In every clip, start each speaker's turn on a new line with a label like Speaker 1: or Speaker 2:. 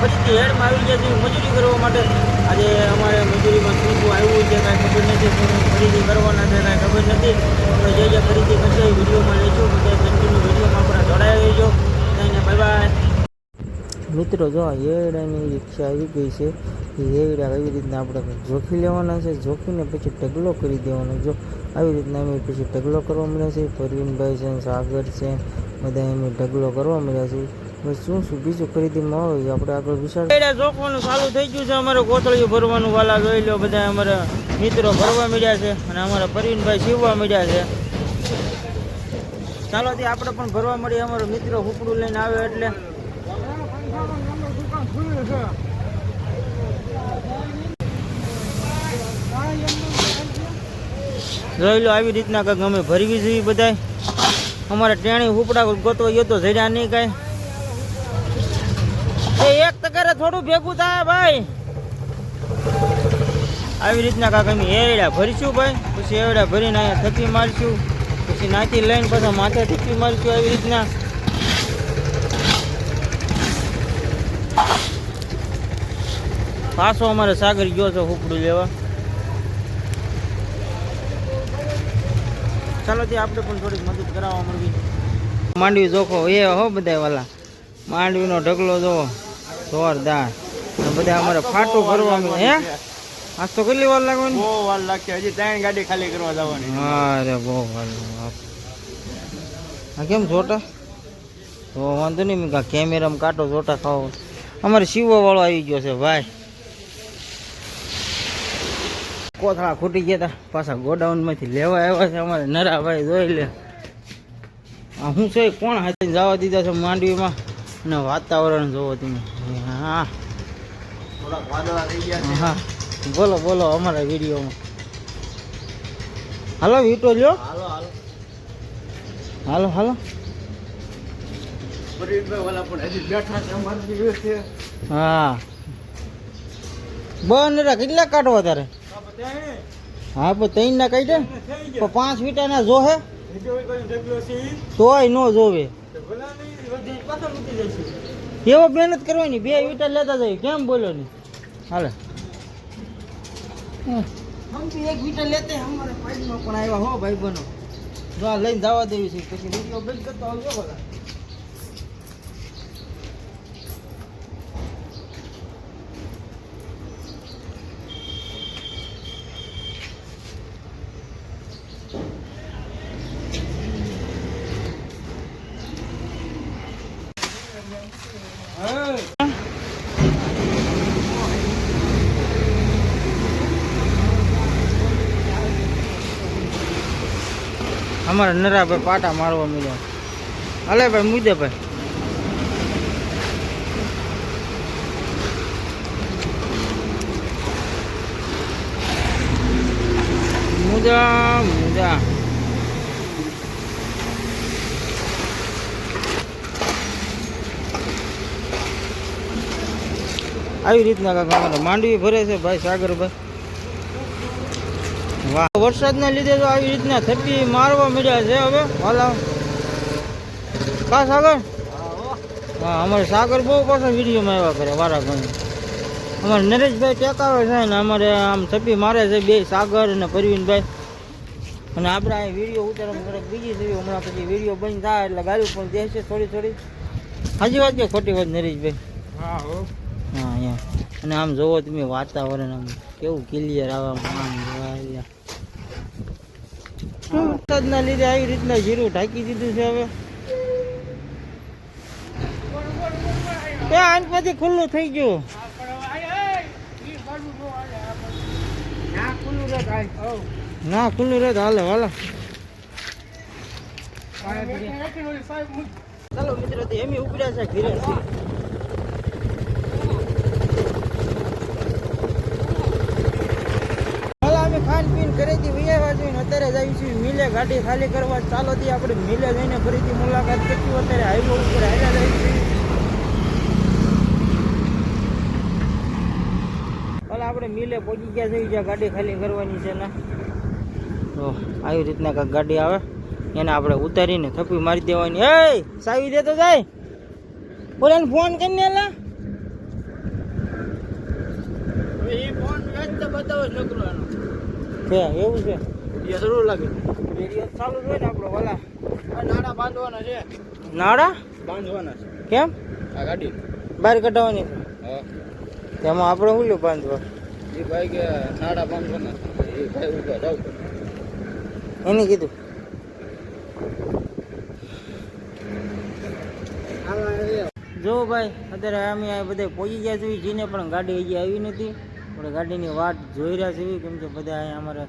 Speaker 1: ફરીથી હેડમાં આવી ગયા છે મજૂરી કરવા માટે. આજે અમારે મજૂરીમાં શું શું આવ્યું છે, કાંઈ ખબર નથી શું ખરીદી કરવાના છે, કાંઈ ખબર નથી. તો જે જે ખરીદી કરશે એ વિડીયોમાં લઈશું. બધા કન્ટિન્યુ વિડીયોમાં આપણે જોડાઈ રહીજો. થઈને બાય બાય મિત્રો, જો આ એડાની રિક્ષા આવી ગઈ છે એડા આવી રીતના આપણે જોખી લેવાના છે. જોખીને પછી ઢગલો કરી દેવાનો. જો આવી રીતના અમે પછી ઢગલો કરવા મળ્યા છે. પરવીનભાઈ છે, સાગર છે બધા એમ ઢગલો કરવા મળ્યા છે. શું શું બીજું ખરીદીમાં આવે આપણે આગળ વિચાર ચોકવાનું ચાલુ થઈ ગયું છે. અમારે કોથળીઓ ભરવાનું વાલા જોઈ લો બધા અમારા મિત્રો ભરવા મળ્યા છે અને અમારા પરવીનભાઈ સીવવા મળ્યા છે. ચાલો તે આપણે પણ ભરવા મળીએ. અમારો મિત્રો હુકડું લઈને આવે એટલે. જોઈ લો આવી રીતના કંઈક અમે ભરવી જોઈએ બધાય. અમારે ટેણી હુપડા ગોતવા ગયો તો જડ્યા નહીં કાંઈ. એ એક તકારે થોડું ભેગું થાય ભાઈ. આવી રીતના કાંક અમે એરડા ભરીશું ભાઈ, પછી એરડા ભરીને અહીંયા થકી મારશું, પછી નાખી લઈને પછી માથે થકી મારશું આવી રીતના. પાછો અમારે સાગર ગયો છે હુકડું લેવા. ચાલો તે આપણે પણ થોડીક મદદ કરાવવા મળવી માંડવી જોખો એ હો બધા વાલા. માંડવીનો ઢગલો જો જોરદાર. બધા અમારે ફાટું ભરવાનું હે? આજ તો કેટલી વાર લાગવાની?
Speaker 2: બહુ વાર લાગશે. હજી ત્રણ ગાડી ખાલી કરવા જવાની
Speaker 1: અરે બહુ વાર. આ કેમ જોટા તો વાંધો નહીં મેં કા કેમેરામાં કાંટો જોટા ખાવો અમારે શિવો વાળો આવી ગયો છે ભાઈ. કોથળા ખૂટી ગયા હતા પાછા ગોડાઉનમાંથી લેવા આવ્યા છે અમારે નરા ભાઈ જોઈ લે. આ શું છે કોણ હાથે જવા દીધા છે માંડવીમાં? અને વાતાવરણ જોવો તમે. હા. હા. બોલો બોલો અમારા વિડીયોમાં. હાલો વીટો લ્યો.
Speaker 2: હાલો હાલો.
Speaker 1: હા. બંધ કેટલા કાઢવા તારે? હા પણ ત્રણ ના કઈ દે પાંચ પાંચ વીટાના જોહે? તોય નો જોવે. એવો મહેનત કરવાની, બે વીટા લેતા જાય, કેમ બોલો ને? હાલે. હમ. તો એક વીટા લેતે, અમારે પાઈપમાં પણ આવ્યા હો ભાઈ બનો જો લઈને જવા દેવી છે, પછી વીડિયો બંધ કરતો આવજો બધા અમારા નરાભાઈ પાટા મારવા મળ્યા. હાલે ભાઈ મુજે ભાઈ. મુજા મુજા આવી રીતના કાંક અમારે માંડવી ભરે છે ભાઈ, સાગરભાઈ. વાહ. વરસાદના લીધે તો આવી રીતના થપ્પી મારવા મળ્યા છે હવે. હાલા. કા સાગર હા અમારે સાગર બહુ પાછા વિડીયોમાં આવ્યા કરે વારા ઘણી અમારે નરેશભાઈ ટેકાવે છે ને અમારે આમ થપ્પી મારે છે બે સાગર અને પરવીનભાઈ. અને આપણે આ વીડિયો ઉતારવા જરાક બીજી થયું હમણાં પછી વીડિયો બંધ થાય એટલે ગાડી પણ દેશે થોડી થોડી. હાજી વાત કે ખોટી વાત નરેશભાઈ?
Speaker 2: હા હો.
Speaker 1: હા અહીંયા. અને આમ જોવો તમે વાતાવરણ આમ કેવું ક્લિયર આવે આમ વરસાદના લીધે આવી રીતના જીરું ઢાંકી દીધું છે હવે. એ આંખ પછી ખુલ્લું થઈ ગયું. ના, ખુલ્લું રહે હાલે, હાલો. ચાલો મિત્રો એમ ઉપડ્યા છે ઘીરે હાલ અમે ખાન પીન કરીથી વિયાવા જોઈને અત્યારે જ આવી છું. મિલે ગાડી ખાલી કરવા ચાલો થી આપણે મિલે જઈને ફરીથી મુલાકાત કરતી અત્યારે હાઈવે ઉપર હાલ્યા જઈશું હાલ, આપણે મિલે પહોંચી ગયા છે જ્યાં ગાડી ખાલી કરવાની છે ને. તો આવી રીતના કાંઈક ગાડી આવે. એને આપણે ઉતારીને થપ્પી મારી દેવાની. એ, સાવી દે તો જાય. બોલે ફોન કરીને લા. ફોન જ તો બતાવો છોકરો છે એવું છે.
Speaker 2: એ જરૂર લાગે.
Speaker 1: રેડિયો ચાલુ જ હોય ને આપણો વાલા.
Speaker 2: આ નાડા બાંધવાના છે.
Speaker 1: નાડા
Speaker 2: બાંધવાના છે.
Speaker 1: કેમ?
Speaker 2: આ ગાડી.
Speaker 1: બહાર કઢાવવાની છે.
Speaker 2: હા.
Speaker 1: તેમાં આપણે શું બાંધવા?
Speaker 2: એ ભાઈ કે નાડા બાંધવાના એ ભાઈ ઊભા જાવ
Speaker 1: એને કીધું. જો ભાઈ અત્યારે અમે આ બધા પહોંચી ગયા છીએ જીને પણ ગાડી હજી આવી નથી. આપણે ગાડીની વાટ જોઈ રહ્યા છીએ કેમ કે બધા અહીંયા અમારે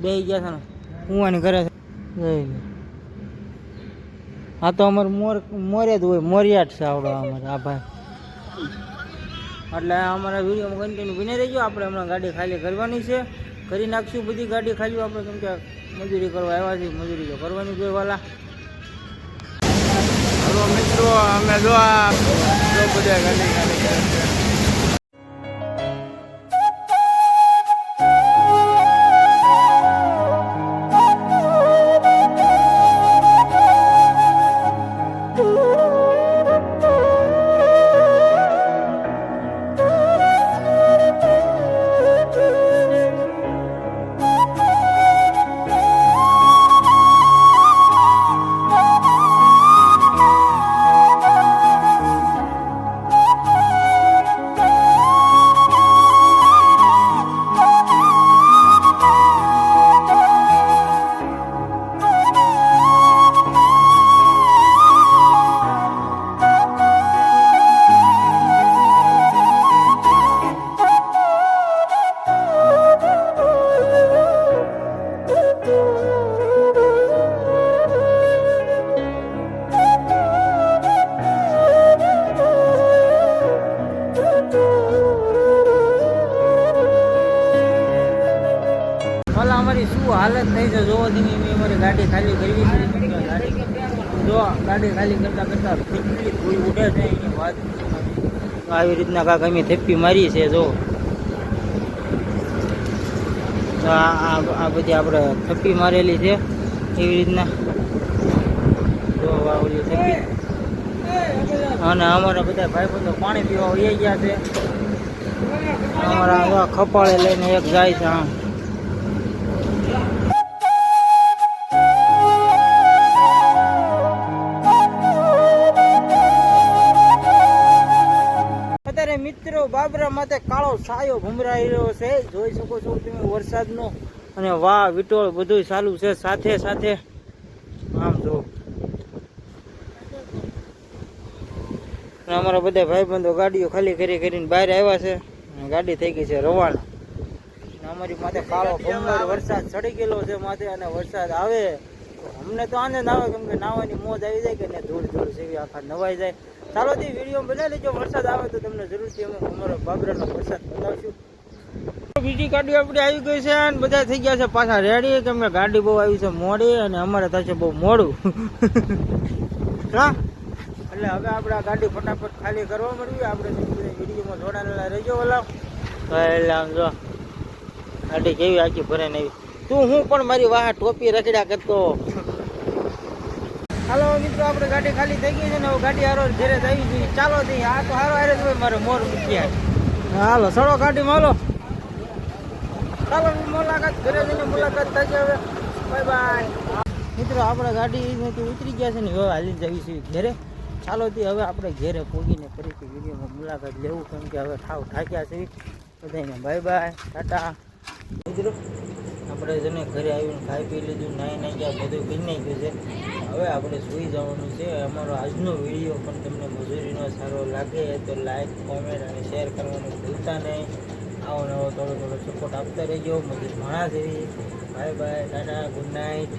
Speaker 1: બે ગયા છે ને, કુવાની ઘરે આ તો અમારે મોર મોર્યા જ હોય મોરિયાટ છે આવડો અમારે, આ ભાઈ. એટલે અમારા વિડીયોમાં કન્ટિન્યુ બની રહીજો. આપણે હમણાં ગાડી ખાલી કરવાની છે. કરી નાખશું બધી ગાડી ખાલી. આપણે કેમ કે મજૂરી કરવા આવ્યા છીએ, મજૂરી તો કરવાની જ હોય વાલા
Speaker 2: મિત્રો, અમે જો બધા ગાડી ખાલી
Speaker 1: અમારી શું હાલત થઈ છે જોવો તમે, મેં અમારી ગાડી ખાલી કરવી છે. જો, ગાડી ખાલી કરતા કરતા કેટલી ધૂળ ઉડે છે એની વાત. આવી રીતના કાંક અમે થપ્પી મારી છે જો. આ બધી આપણે થપ્પી મારેલી છે, એવી રીતના. જો ઓલી થપ્પી અને અમારા બધા ભાઈ બધો પાણી પીવા વહી ગયા છે. અમારા ખપાળે લઈને એક જાય છે આમ મિત્રો, બાબરા માથે કાળો સાયો ભમરાઈ રહ્યો છે. જોઈ શકો છો તમે વરસાદનો. અને વાહ વિટોળ બધું ચાલુ છે. સાથે સાથે, આમ જો. અમારા બધા ભાઈબંધો ગાડીઓ ખાલી કરી, કરીને બહાર આવ્યા છે. ગાડી થઈ ગઈ છે રવાના. અમારી માથે કાળો ભમર વરસાદ ચડી ગયેલો છે માથે અને વરસાદ આવે. અમને તો આનંદ આવે, કેમ કે નાવાની મોજ આવી જાય કે ને ધૂળ ધૂળ જેવી આખા નવાઈ જાય. ચાલો તે વીડિયો બનાવી લેજો. વરસાદ આવે તો તમને જરૂરથી અમે અમારો બાબરાનો વરસાદ બતાવશું. બીજી ગાડી આપણી આવી ગઈ છે અને બધા થઈ ગયા છે પાછા રેડી કે ગાડી બહુ આવી છે મોડી અને અમારે થશે બહુ મોડું. હા? એટલે હવે આપણે આ ગાડી ફટાફટ ખાલી કરવા મળવી આપણે વિડીયોમાં જોડાયેલા રહેજો ઓલા. એટલે જો, ગાડી કેવી આખી ભરે ને તું હું પણ મારી વાહ ટોપી રખડ્યા કરતો. હાલો મિત્રો, આપણે ગાડી ખાલી થઈ ગઈ છે ને, હવે ગાડી હારો ઘરે આવી ગઈ. ચાલો તી, આ તો હારો હારે ભાઈ મારો મારે મૂક્યા હાલો, સડો ગાડીમાં માલો ચાલો મુલાકાત ઘરે જઈને મુલાકાત થશે હવે. Bye bye. મિત્રો, આપણે ગાડી ઉતરી ગયા છે ને, હવે હાલી જવી છે ઘરે. ચાલો તે, હવે આપણે ઘેરે પોગીને ફરીથી વિડીયોમાં મુલાકાત લેવું, કેમ કે હવે ઠાવ ઠાક્યા છે. બધાને બાય બાય, ટાટા. મિત્રો આપણે જેને ઘરે આવીને ખાઈ પી લીધું નાઈ નાઈ ગયા બધું કરી નાખ્યું છે. હવે આપણે સૂઈ જવાનું છે. અમારો આજનો વીડિયો પણ તમને મજૂરીનો સારો લાગે તો લાઈક કોમેન્ટ અને શેર કરવાનું ભૂલતા નહીં. આવો નવો થોડો થોડો સપોર્ટ આપતા રહેજો. મજૂર માણસ એવી bye bye tata good night